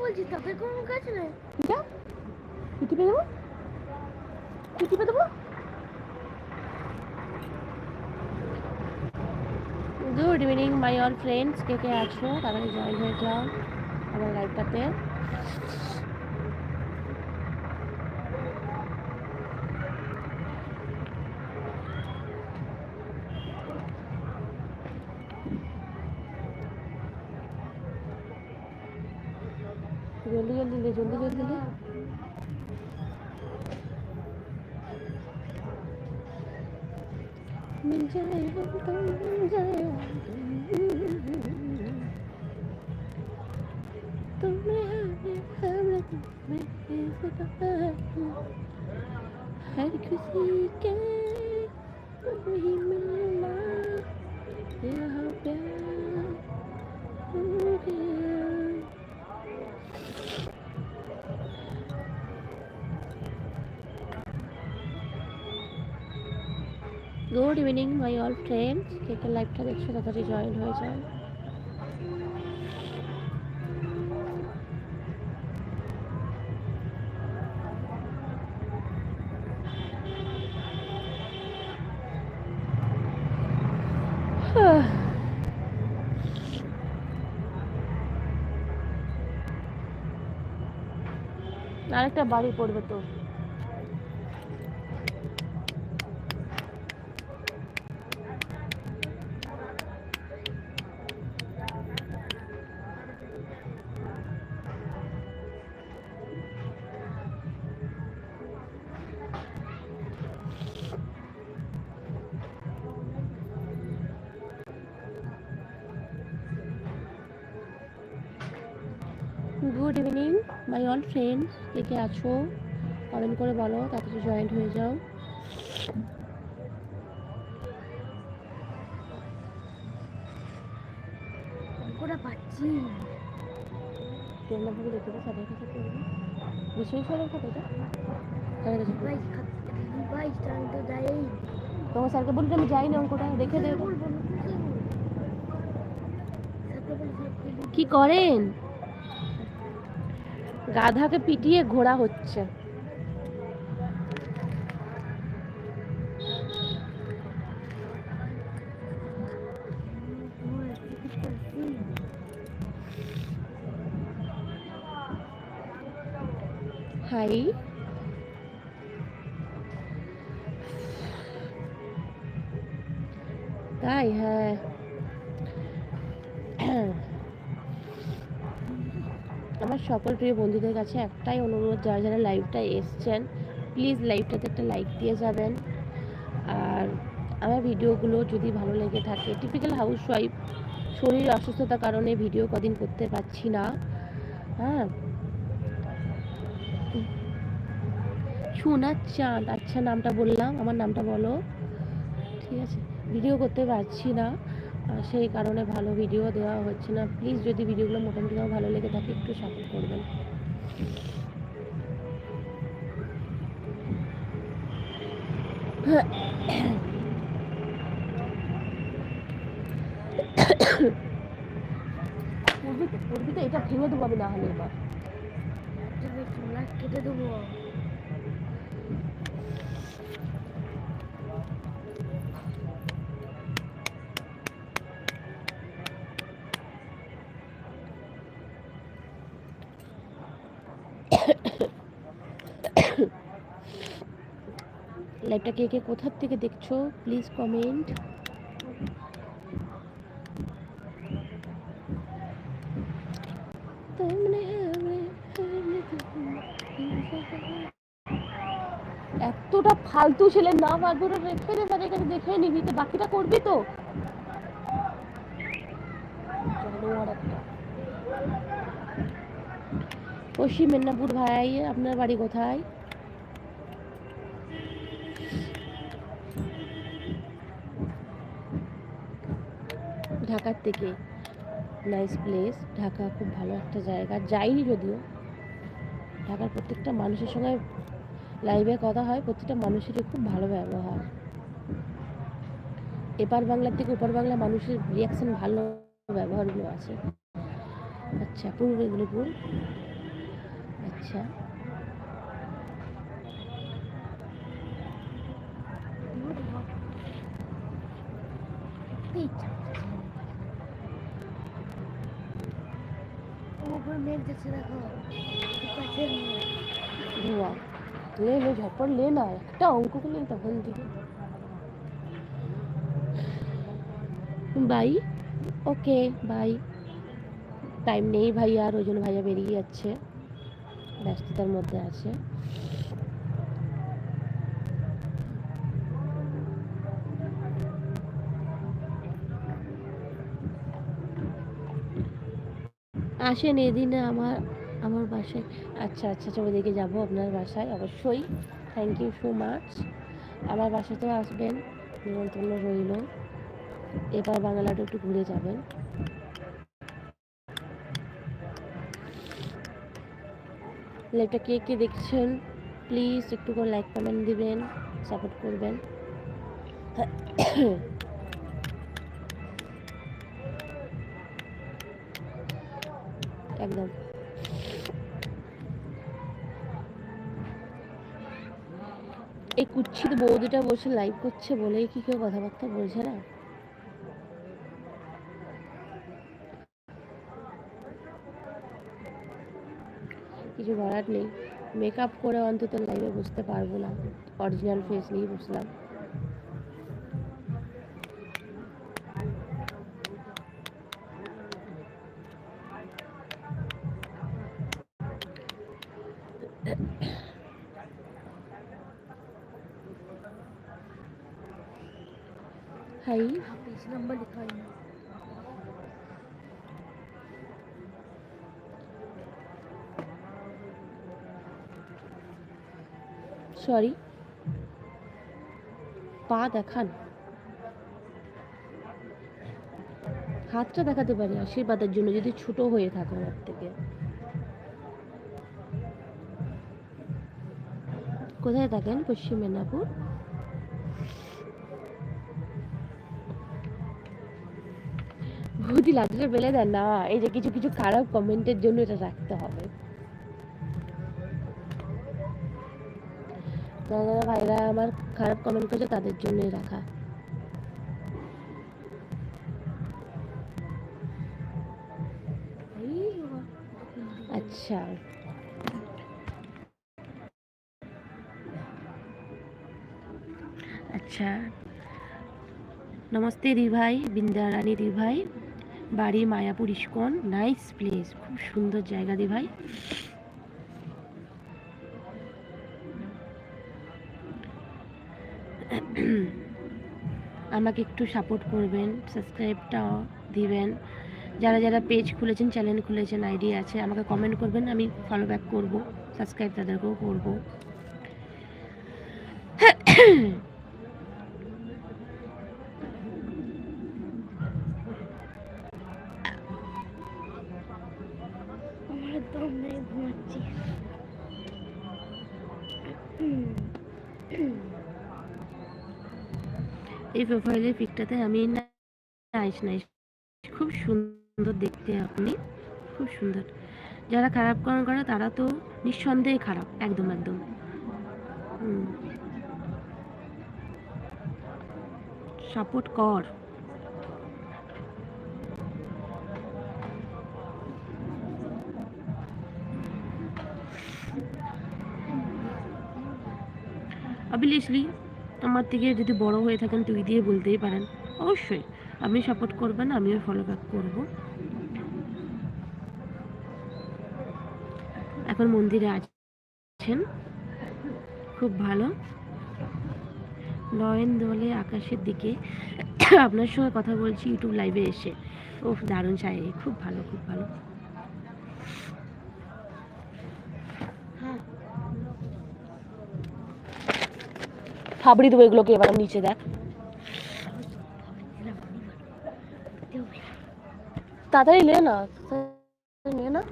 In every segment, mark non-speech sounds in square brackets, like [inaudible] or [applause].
বলছি কোনো কাজ নেই যা দেবো দেবো? Good evening my all friends কে কে আছো? তাড়াতাড়ি জয়েন হয়ে যাও আমার লাইভটাতে জলদি জলদি লে জলদি জলদি লে मिल जाए हम तो मिल जाए तुम्हें हमें हम में हर किसी के good evening, my all friends. কে কে লাইভটা দেখছ, তাড়াতাড়ি জয়েন হয়ে যাও। [sighs] আরেকটা বাড়ি পড়বে তো। Good evening my all friends কে কে আছো? কমেন্ট করে বলো তাড়াতাড়ি জয়েন্ট হয়ে যাও। পাচ্ছি। ভাবে কাছে করবে কাছে তোমার স্যারকে বলি আমি যাই না অঙ্কটা দেখে দেবে। কি করেন? গাধাকে পিটিয়ে ঘোড়া হচ্ছে। হাই। সকল প্রিয় বন্ধুদের কাছে একটাই অনুরোধ, যারা যারা লাইভটা এসছেন প্লিজ লাইভটাতে একটা লাইক দিয়ে যাবেন। আর আমার ভিডিওগুলো যদি ভালো লেগে থাকে টিপিক্যাল হাউস ওয়াইফ শরীর অসুস্থতার কারণে ভিডিও কদিন করতে পারছি না। হ্যাঁ। সোনার চাঁদ আচ্ছা নামটা বললাম, আমার নামটা বলো। ঠিক আছে। ভিডিও করতে পারছি না। সেই কারণে ভালো ভিডিও দেওয়া হচ্ছে না। প্লিজ যদি ভিডিওগুলো মোটামুটি আমার ভালো লেগে থাকে একটু সাপোর্ট করবেন। পড়বি তো তো এটা ভেঙে দেবো আমি না হলে এবার। কেটে দেবো। লাইভটা কে কে কোথার থেকে দেখছ? প্লিজ কমেন্ট এতটা ফালতু ছেলে নাম আগ্রহ রেখে দে তাদের কাছে দেখে নিবি তো, বাকিটা করবি তো। পশ্চিম মেদিনীপুর ভাই, আপনার বাড়ি কোথায়? ঢাকার থেকে। নাইস প্লেস ঢাকা খুব ভালো একটা জায়গা। যাইনি যদিও। ঢাকার প্রত্যেকটা মানুষের সঙ্গে লাইভে কথা হয়, প্রত্যেকটা মানুষেরই খুব ভালো ব্যবহার। এপার বাংলার থেকে ওপার বাংলা মানুষের রিয়াকশন ভালো ব্যবহারগুলো আছে। আচ্ছা পূর্ব মেদিনীপুর। আচ্ছা। ऊपर मेघ जैसे देखो পাশের মেঘ ধোয়া লে লে ঝটপট লে না একটা অঙ্ক নেই তখন থেকে বাই ওকে বাই টাইম নেই ভাইয়া আর ওই জন্য ভাইয়া বেরিয়ে যাচ্ছে ব্যস্ততার মধ্যে আছে আসেন এদিনে আমার আমার বাসায়। আচ্ছা আচ্ছা আচ্ছা ওদিকে যাব আপনার বাসায় অবশ্যই। থ্যাংক ইউ সো মাচ আমার বাসাতেও আসবেন, নিমন্ত্রণ রইল। এবার বাংলাটা একটু ঘুরে যাবেন। লাইভটা কে কে দেখছেন প্লিজ একটু করে লাইক কমেন্ট দিবেন সাপোর্ট করবেন। একদম। এই কুচ্ছিত বৌদিটা বসে লাইভ করছে বলেই কি কেউ কথাবার্তা বলছে না? কিছু করার নেই। মেকআপ করে অন্তত লাইভে বুঝতে পারব না। অরিজিনাল ফেস নিয়ে বুঝলাম হাই হাফিজ নাম্বার লিখা হয় সরি পা দেখান হাতটা দেখাতে পারি আশীর্বাদের জন্য যদি ছোট হয়ে থাকো আমার থেকে কোথায় থাকেন? পশ্চিম মেদিনীপুর। ভূতি লাঠটা বেলে দেন না। এই যে কিছু কিছু খারাপ কমেন্টের জন্য এটা রাখতে হবে। যারা ভাইরা আমার খারাপ কমেন্ট করেছে, তাদের জন্যই রাখা। আচ্ছা। আচ্ছা। নমস্তে দি ভাই বিন্দা রানী দি বাড়ি মায়াপুর ইস্কন। Nice place. খুব সুন্দর জায়গা দি ভাই। আমাকে একটু সাপোর্ট করবেন সাবস্ক্রাইবটাও দিবেন। যারা যারা পেজ খুলেছেন চ্যানেল খুলেছেন আইডি আছে, আমাকে কমেন্ট করবেন, আমি ফলো ব্যাক করব সাবস্ক্রাইব তাদেরকেও করব। প্রোফাইলের পিকটাতে আমি নাইস নাইস খুব সুন্দর দেখতে আপনি। খুব সুন্দর। যারা খারাপ কর্ম করে তারা তো নিঃসন্দেহে খারাপ, একদম একদম। সাপোর্ট কর। অবভিয়াসলি আমার থেকে যদি বড় হয়ে থাকেন, তুই দিয়ে বলতেই পারেন। অবশ্যই, আপনি সাপোর্ট করবেন আমিও ফলো ব্যাক করব। এখন মন্দিরে আছেন। খুব ভালো। নয়ন দোলে আকাশের দিকে আপনার সঙ্গে কথা বলছি ইউটিউব লাইভে এসে। ও দারুণ চাই খুব ভালো খুব ভালো। খাবড়ি দেবো এগুলোকে এবার নিচে দেখ। তাড়াতাড়ি নে না না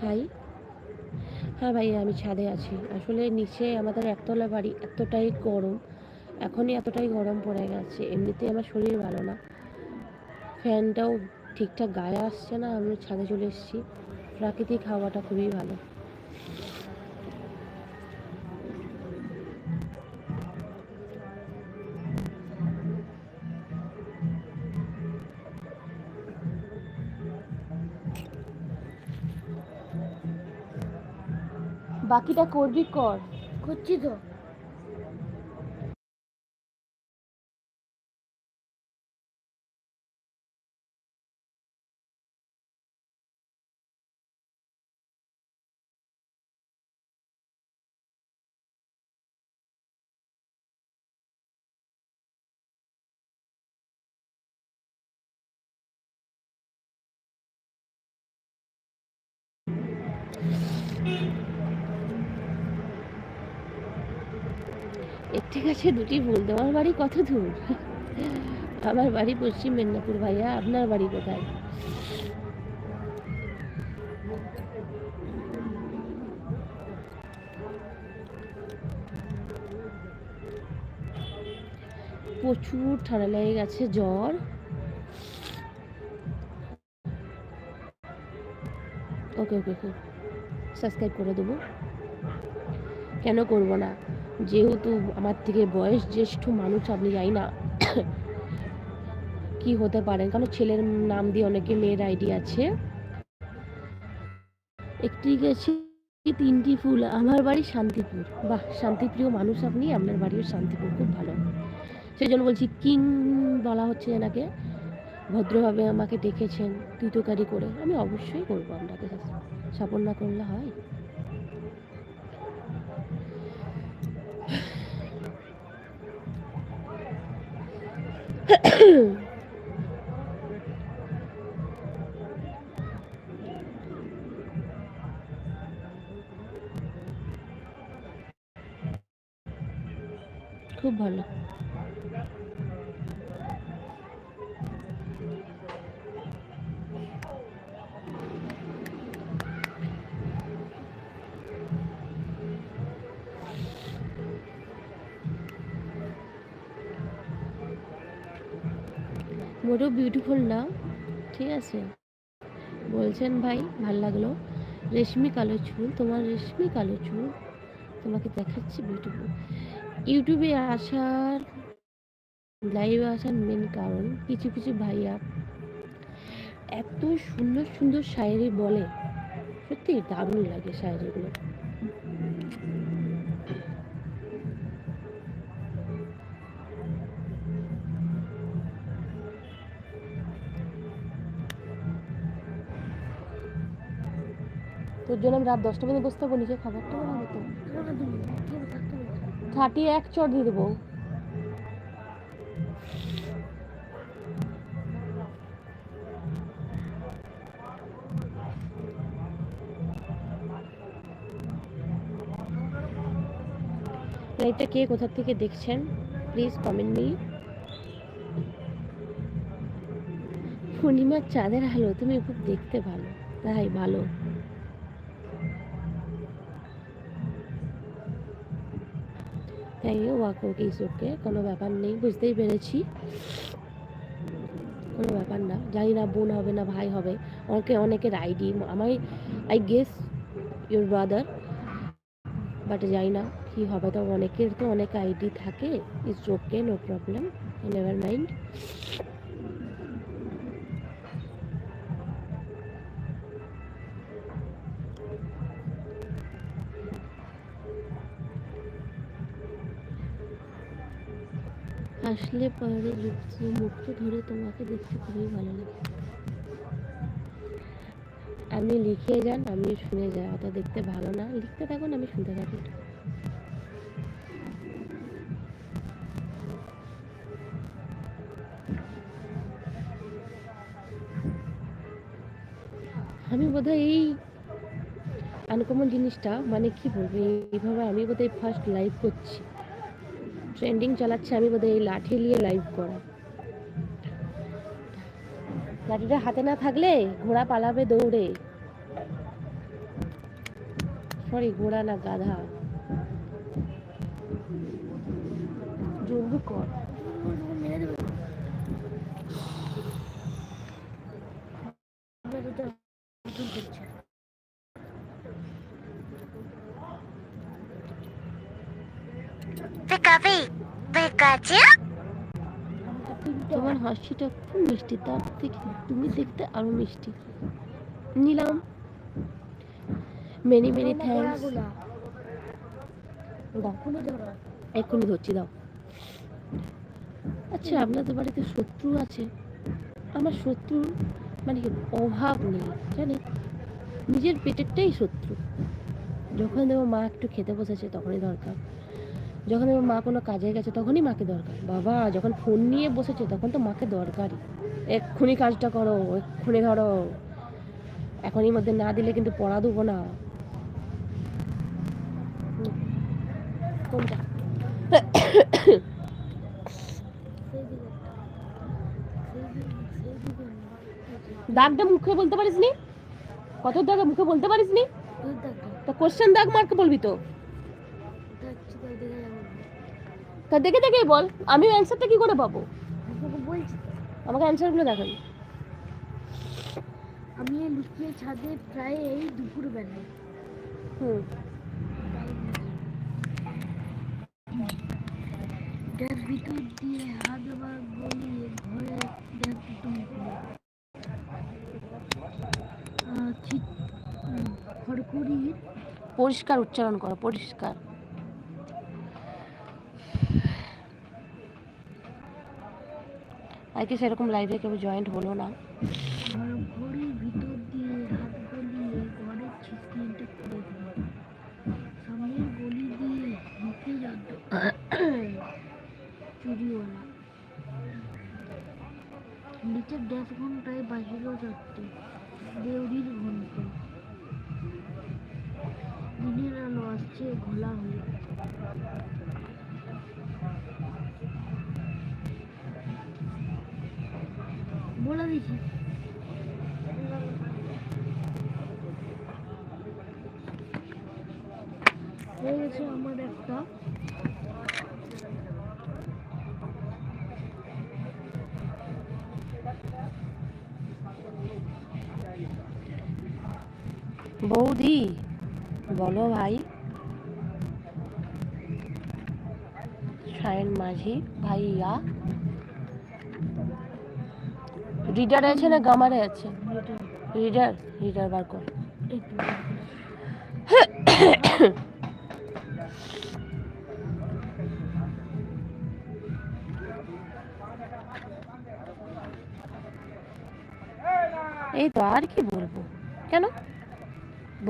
হাই হ্যাঁ ভাই, আমি ছাদে আছি। আসলে নিচে আমাদের একতলা বাড়ি এতটাই গরম। এখনই এতটাই গরম পড়ে গেছে, এমনিতেই আমার শরীর ভালো না। ফ্যানটাও ঠিকঠাক গায়ে আসছে না, আমি ছাদে চলে এসেছি। প্রাকৃতিক হাওয়াটা খুবই ভালো। বাকিটা করবি কর। করছি তো। গাছে দুটি ফুল তোমার বাড়ি কত দূর? আমার বাড়ি পশ্চিম মেদিনীপুর ভাইয়া, আপনার বাড়ি কোথায়? প্রচুর ঠান্ডা লেগে গেছে, জ্বর। ওকে ওকে ওকে সাবস্ক্রাইব করে দেবো। কেন করব না? যেহেতু আমার থেকে বয়স জ্যেষ্ঠ মানুষ আপনি যাই না [coughs] কি হতে পারেন কারণ ছেলের নাম দিয়ে অনেকে মেয়ের আইডি আছে। একটি গেছে তিনটি ফুল, আমার বাড়ি শান্তিপুর। বাহ, শান্তিপ্রিয় মানুষ আপনি, আপনার বাড়িও শান্তিপুর, খুব ভালো। সেই জন্য বলছি, কিং বলা হচ্ছে এনাকে। ভদ্রভাবে আমাকে ডেকেছেন তুতোকারি করে। আমি অবশ্যই করব আপনাকে। সাপোর্ট না করলে হয়। খুব ভালো। মোটেও বিউটিফুল না, ঠিক আছে? বলছেন, ভাই, ভালো লাগল। রেশমি কালো চুল, তোমার রেশমি কালো চুল, তোমাকে দেখাচ্ছি বিউটিফুল ইউটিউবে আসার লাইভে আসার মেন কারণ কিছু কিছু ভাইয়া এত সুন্দর সুন্দর শায়েরি বলে সত্যি দারুণ লাগে শায়েরিগুলো জন্য আমি রাত দশটা পর্যন্ত বসতে পারব নিজে খাবারটা বানাবো তো। থার্টি এক চট দিয়ে দেবো। লাইভটা কে কোথা থেকে দেখছেন? প্লিজ কমেন্ট মি পূর্ণিমার চাঁদের আলো, তুমি খুব দেখতে ভালো। তাই ভালো। তাই ওয়াক ওকে ইস ওকে কোনো ব্যাপার নেই, বুঝতেই পেরেছি। কোনো ব্যাপার না, জানি না বোন হবে না ভাই হবে। অনেকে অনেকের আইডি আমার I guess your brother but জানি না কী হবে। তো অনেকের তো অনেক আইডি থাকে it's okay no problem never mind আসলে পরে মুখটা ধরে তোমাকে দেখতে খুবই ভালো লাগে। আপনি লিখে যান, আমি শুনে যাই, অত দেখতে ভালো না। লিখতে থাকুন, আমি শুনতে থাকি। আমি বোধহয় এই আনকমন জিনিসটা মানে কি বলব, এইভাবে আমি বোধহয় ফার্স্ট লাইভ করছি। ট্রেন্ডিং চালাচ্ছে আমি বোধহয় এই লাঠি নিয়ে লাইভ করা। লাঠিটা হাতে না থাকলে ঘোড়া পালাবে দৌড়ে। সরি ঘোড়া না গাধা। জলদি কর ওকে মেরে দেবে মেরে তো নতুন করছে তোমার হাসিটা খুব মিষ্টি তার থেকে তুমি দেখতে আরও মিষ্টি। নিলাম। মেনি মেনি এক্ষুনি ধরছি দাও। আচ্ছা আপনাদের বাড়িতে শত্রু আছে? আমার শত্রু মানে কি অভাব নেই জানি নিজের পেটেরটাই শত্রু। যখন দেখব মা একটু খেতে বসেছে তখনই দরকার। যখন দেখব মা কোনো কাজে গেছে তখনই মাকে দরকার। বাবা যখন ফোন নিয়ে বসেছে তখন তো মাকে দরকারই। এক্ষুনি কাজটা করো এক্ষুনি ধরো। এখনই মধ্যে না দিলে কিন্তু পড়া দেবো না। কোনটা? দাগটা মুখে বলতে পারিস নি কত দাগে মুখে বলতে পারিস নি তা কোশ্চেন দাগ মার্কে বলবি তো? তা দেখে দেখেই বল আমি অ্যান্সারটা কি করে পাবো? বলছি আমাকে অ্যান্সারগুলো দেখান আমি লুকিয়ে ছাদে প্রায় এই দুপুর বেলায় হুম। গ্যাস ভিতর দিয়ে হাত আবার গলিয়ে ঘরে গ্যাস খড়খড়ির পরিষ্কার উচ্চারণ করো পরিষ্কার। আজকে সেরকম লাইভে কেউ জয়েন্ট হলো না। নিচের ড্যাশ ঘন্টায় বাজিল চারটে। বৌদি, বলো ভাই। সায়ন মাঝি, ভাইয়া। রিডার আছে না গামারে আছে? রিডার রিডার বার কর।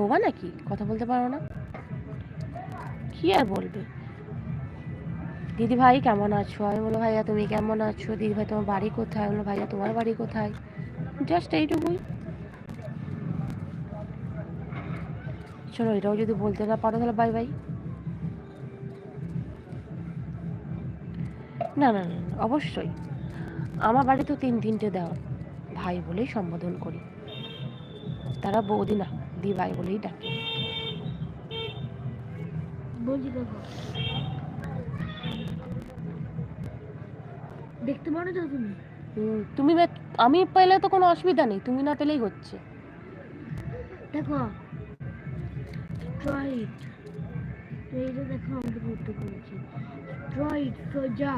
বোবা নাকি? কথা বলতে পারো না। কি আর বলবে? দিদি ভাই কেমন আছো? আমি বলো ভাইয়া, তুমি কেমন আছো? দিদি ভাই তোমার বাড়ি কোথায়? বলো ভাইয়া, তোমার বাড়ি কোথায়? জাস্ট এইটুকুই। চলো, এটাও যদি বলতে না পারো, তাহলে বাই বাই না না না, অবশ্যই। আমার বাড়ি তো তিন তিনটে দেওয়া ভাই বলেই সম্বোধন করি। তারা বৌদি না। দি ভাই বলেই ডাকে। দেখতে পারো তো তুমি? তুমি আমি পেলে তো কোনো অসুবিধা নেই তুমি না পেলেই হচ্ছে। দেখো। স্ট্রয়েড এইটা দেখো বলেছি। স্ট্রয়েড সোজা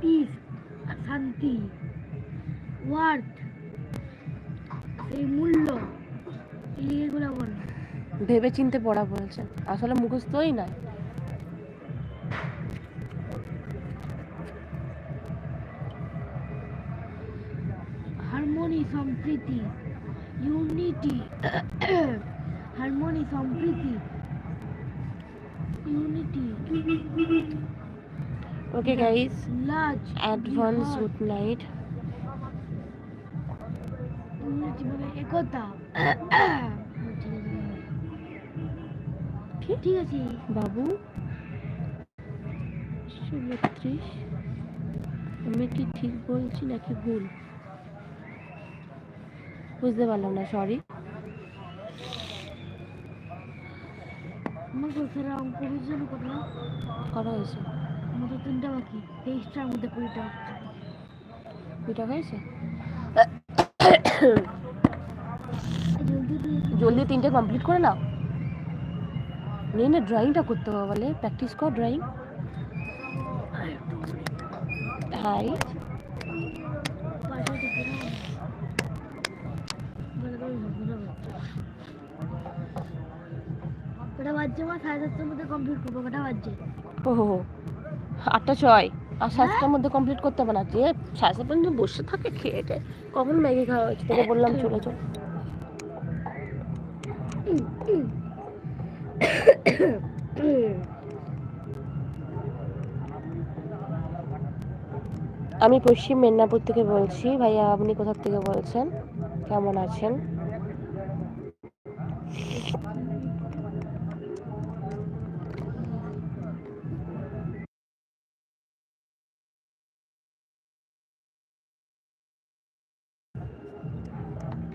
পিস শান্তি ওয়ার্থ এই মূল্য। ভেবে চিনতে পড়া বলছে। আসলে মুখস্থই না হারমোনি সম্প্রীতি ইউনিটি হারমোনি সম্প্রীতি ইউনিটি। ওকে গাইস লাজ অ্যাডভান্স গুড নাইট মানে একতা ঠিক আছে। বাবু? বত্রিশ আমি কি ঠিক বলছি নাকি ভুল? বুঝতে পারলাম না সরি আমার স্যার অঙ্ক বুঝছেন কত করা। হয়েছে। আমাদের তিনটা বাকি। তেইশটার মধ্যে কুড়িটা দুইটা হয়েছে? জলদি তিনটে কমপ্লিট করে নাও। নিয়ে না ড্রয়িংটা করতে হবে বলে। প্র্যাকটিস কর ড্রয়িং হাই। আটটা ছয়। আর সাতটার মধ্যে কমপ্লিট করতে হবে না। যে সাড়ে সাতটা বসে থাকে খেয়ে কখন ম্যাগি খাওয়া হয়েছে? তোকে বললাম চলে চল। আমি পশ্চিম মেদিনীপুর থেকে বলছি। ভাইয়া, আপনি কোথা থেকে বলছেন? কেমন আছেন?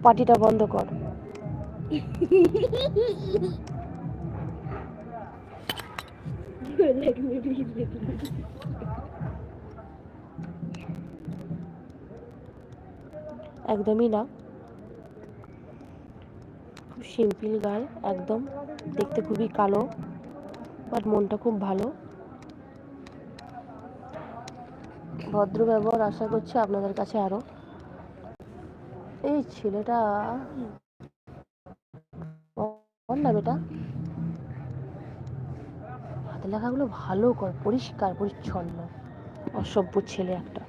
পার্টিটা বন্ধ কর। একদমই না। খুব সিম্পল গাল একদম। দেখতে খুবই কালো বাট মনটা খুব ভালো। ভদ্র ব্যবহার আশা করছি আপনাদের কাছে আরও। এই ছেলেটা এটা হাতে লেখাগুলো ভালো কর পরিষ্কার পরিচ্ছন্ন। অসভ্য ছেলে একটা।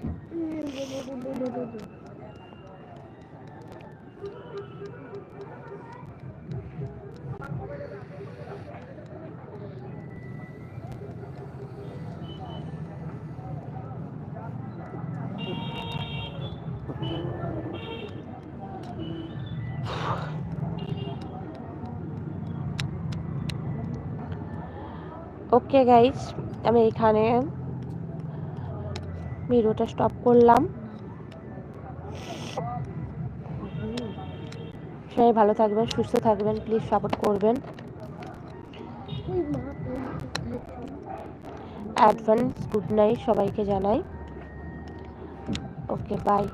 ওকে গাইজ আমি এখানে ভিডিওটা স্টপ করলাম। সবাই ভালো থাকবেন, সুস্থ থাকবেন প্লিজ সাপোর্ট করবেন। অ্যাডভান্স গুড নাইট সবাইকে জানাই। Okay bye